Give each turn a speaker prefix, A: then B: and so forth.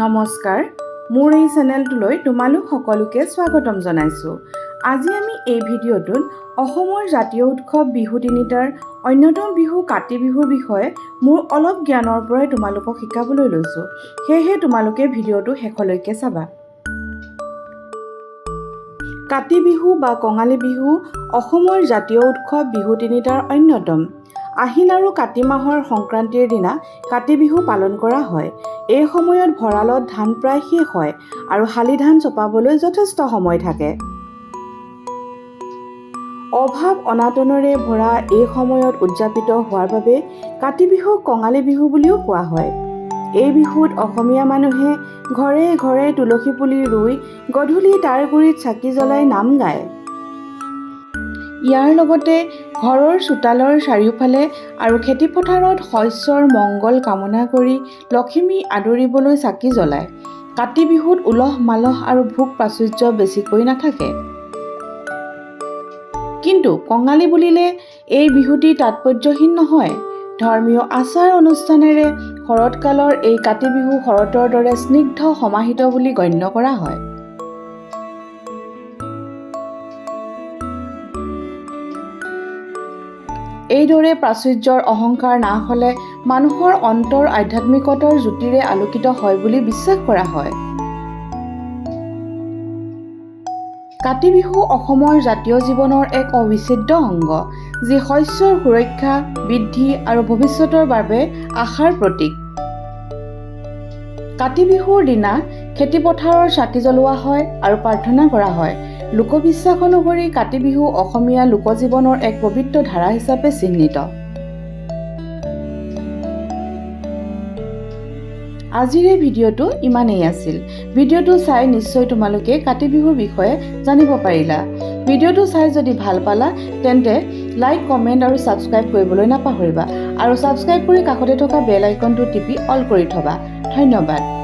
A: নমস্কাৰ। মোৰ এই চেনেলটোলৈ তোমালোক সকলোকে স্বাগতম জনাইছোঁ। আজি আমি এই ভিডিঅ'টোত অসমৰ জাতীয় উৎসৱ বিহু তিনিটাৰ অন্যতম বিহু কাতি বিহুৰ বিষয়ে মোৰ অলপ জ্ঞানৰ পৰাই তোমালোকক শিকাবলৈ লৈছোঁ। সেয়েহে তোমালোকে ভিডিঅ'টো শেষলৈকে চাবা। কাতি বিহু বা কঙালী বিহু অসমৰ জাতীয় উৎসৱ বিহু তিনিটাৰ অন্যতম। আহিন আৰু কাতি মাহৰ সংক্ৰান্তিৰ দিনা কাতি বিহু পালন কৰা হয়। এই সময়ত ভঁৰালত ধান প্ৰায় শেষ হয় আৰু শালি ধান চপাবলৈ যথেষ্ট সময় থাকে। অভাৱ অনাটনেৰে ভৰা এই সময়ত উদযাপিত হোৱাৰ বাবে কাতি বিহুক কঙালী বিহু বুলিও কোৱা হয়। এই বিহুত অসমীয়া মানুহে ঘৰে ঘৰে তুলসী পুলি ৰুই গধূলি তাৰ গুৰিত চাকি জ্বলাই নাম গায়। ইয়াৰ লগতে ঘৰৰ চোতালৰ চাৰিওফালে আৰু খেতিপথাৰত শস্যৰ মংগল কামনা কৰি লখিমী আদৰিবলৈ চাকি জ্বলায়। কাতি বিহুত উলহ মালহ আৰু ভোগ প্ৰাচুৰ্য বেছিকৈ নাথাকে। কিন্তু কঙালী বুলিলে এই বিহুটি তাৎপৰ্যহীন নহয়। ধৰ্মীয় আচাৰ অনুষ্ঠানেৰে শৰৎকালৰ এই কাতি বিহু শৰতৰ দৰে স্নিগ্ধ সমাহিত বুলি গণ্য কৰা হয়। এইদৰে প্ৰাচুৰ্যৰ অহংকাৰ নাশ হ'লে মানুহৰ অন্তৰ আধ্যাত্মিকতাৰ জ্যোতিৰে আলোকিত হয় বুলি বিশ্বাস কৰা হয়। কাতি বিহু অসমৰ জাতীয় জীৱনৰ এক অবিচ্ছেদ্য অংগ যি শস্যৰ সুৰক্ষা বৃদ্ধি আৰু ভৱিষ্যতৰ বাবে আশাৰ প্ৰতীক। কাতি বিহুৰ দিনা খেতিপথাৰৰ চাকি জ্বলোৱা হয় আৰু প্ৰাৰ্থনা কৰা হয়। লোকবিশ্বাস অনুসৰি কাতি বিহু অসমীয়া লোকজীৱনৰ এক পবিত্ৰ ধাৰা হিচাপে চিহ্নিত। আজিৰ এই ভিডিঅ'টো ইমানেই আছিল। ভিডিঅ'টো চাই নিশ্চয় তোমালোকে কাতি বিহুৰ বিষয়ে জানিব পাৰিলা। ভিডিঅ'টো চাই যদি ভাল পালা তেন্তে লাইক কমেণ্ট আৰু ছাবস্ক্ৰাইব কৰিবলৈ নাপাহৰিবা আৰু ছাবস্ক্ৰাইব কৰি কাষতে থকা বেল আইকনটো টিপি অল কৰি থবা। ধন্যবাদ।